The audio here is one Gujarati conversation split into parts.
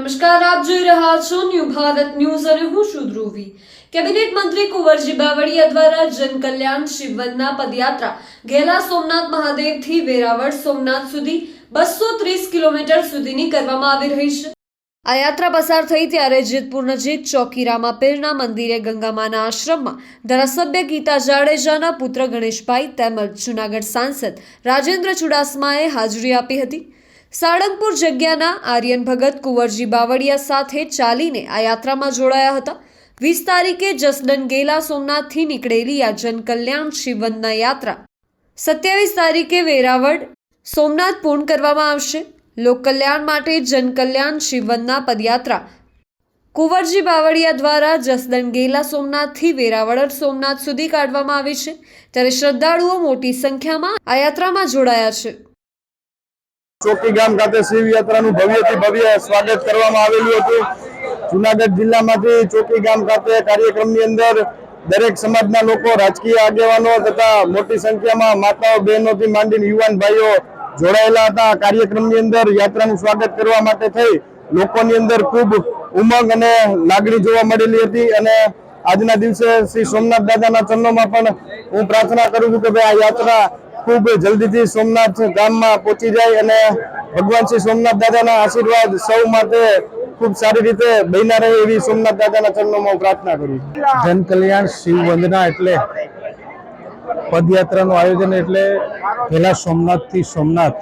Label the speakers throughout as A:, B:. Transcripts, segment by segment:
A: નમસ્કાર, આપ જોઈ રહ્યા છો ન્યૂ ભારત ન્યૂઝ અને હું છું ધ્રુવી. કેબિનેટ મંત્રી કુંવરજી બાવળિયા દ્વારા જનકલ્યાણ શિવવનના પદયાત્રા. ગેલા સોમનાથ મહાદેવથી વેરાવળ સોમનાથ સુધી બસો ત્રીસ કિલોમીટર સુધીની કરવામાં આવી રહી છે. આ યાત્રા પસાર થઈ ત્યારે જેતપુર નજીક ચોકીરામાં પીરના મંદિરે ગંગામાના આશ્રમમાં ધારાસભ્ય ગીતા જાડેજાના પુત્ર ગણેશભાઈ તેમજ જૂનાગઢ સાંસદ રાજેન્દ્ર ચુડાસમાએ હાજરી આપી હતી. સાળંગપુર જગ્યાના આર્યન ભગત કુંવરજી બાવળિયા સાથે ચાલીને આ યાત્રામાં જોડાયા હતા. વીસ તારીખે જસદન ગેલા સોમનાથથી નીકળેલી આ જનકલ્યાણ શિવવંદના યાત્રા. સત્યાવીસ તારીખે વેરાવળ સોમનાથ પૂર્ણ કરવામાં આવશે. લોકકલ્યાણ માટે જનકલ્યાણ શિવવંદના પદયાત્રા. કુંવરજી બાવળિયા દ્વારા જસદણ ગેલા સોમનાથથી વેરાવળ સોમનાથ સુધી કાઢવામાં આવી છે. ત્યારે શ્રદ્ધાળુઓ મોટી સંખ્યામાં આ યાત્રામાં જોડાયા છે.
B: ચોકી ગામ ખાતે શિવ યાત્રાનું ભવ્યથી ભવ્ય સ્વાગત કરવામાં આવેલું હતું. જુનાગઢ જિલ્લામાંથી ચોકી ગામ ખાતે કાર્યક્રમની અંદર દરેક સમાજના લોકો, રાજકીય આગેવાનો તથા મોટી સંખ્યામાં માતાઓ, બહેનોથી માંડીને યુવાન ભાઈઓ જોડાયેલા હતા. કાર્યક્રમ કાર્યક્રમની અંદર યાત્રાનું સ્વાગત કરવા માટે થઈ લોકોની અંદર ખૂબ ઉમંગ અને લાગણી જોવા મળેલી હતી અને આજના દિવસે શ્રી સોમનાથ દાદાના ચરણોમાં પણ હું પ્રાર્થના કરું છું કે ભાઈ આ યાત્રા ખૂબ જલ્દીથી સોમનાથ ગામમાં પહોંચી જાય અને ભગવાન શ્રી સોમનાથ દાદાના આશીર્વાદ સૌ માટે ખૂબ સારી રીતે બન્યા રહે એવી સોમનાથ દાદાના ચરણોમાં પ્રાર્થના કરું
C: જન કલ્યાણ શિવ વંદના એટલે પદયાત્રાનું આયોજન એટલે પહેલા સોમનાથથી સોમનાથ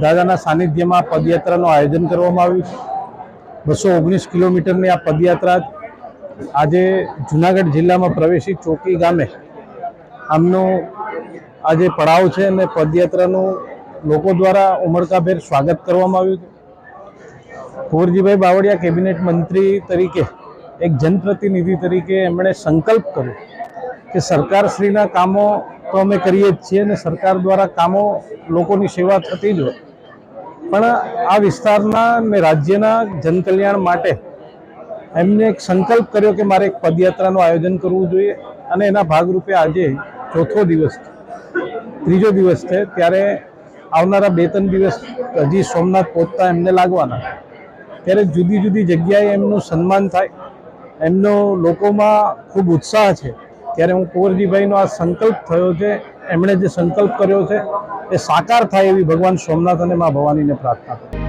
C: દાદાના સાનિધ્યમાં પદયાત્રાનું આયોજન કરવામાં આવ્યું બસો ઓગણીસ કિલોમીટરની આ પદયાત્રા આજે જુનાગઢ જિલ્લામાં પ્રવેશી ચોકી ગામે આમનું આજે પડાવ છે અને પદયાત્રાનું લોકો દ્વારા ઉમળકાભેર સ્વાગત કરવામાં આવ્યું હતું કુંવરજીભાઈ બાવળિયા કેબિનેટ મંત્રી તરીકે, એક જનપ્રતિનિધિ તરીકે એમણે સંકલ્પ કર્યો કે સરકારશ્રીના કામો તો અમે કરીએ જ છીએ અને સરકાર દ્વારા કામો લોકોની સેવા થતી જ હોય. પણ આ વિસ્તારના ને રાજ્યના જનકલ્યાણ માટે એમને એક સંકલ્પ કર્યો કે મારે એક પદયાત્રાનું આયોજન કરવું જોઈએ અને એના ભાગરૂપે આજે ચોથો દિવસ છે. ત્રીજો દિવસ છે, ત્યારે આવનારા બે ત્રણ દિવસ હજી સોમનાથ પહોંચતા એમને લાગવાના. ત્યારે જુદી જુદી જગ્યાએ એમનું સન્માન થાય, એમનો લોકોમાં ખૂબ ઉત્સાહ છે. ત્યારે હું કુંવરજીભાઈનો આ સંકલ્પ થયો છે, એમણે જે સંકલ્પ કર્યો છે, એ સાકાર થાય એવી ભગવાન સોમનાથ અને મા ભવાનીને પ્રાર્થના કરું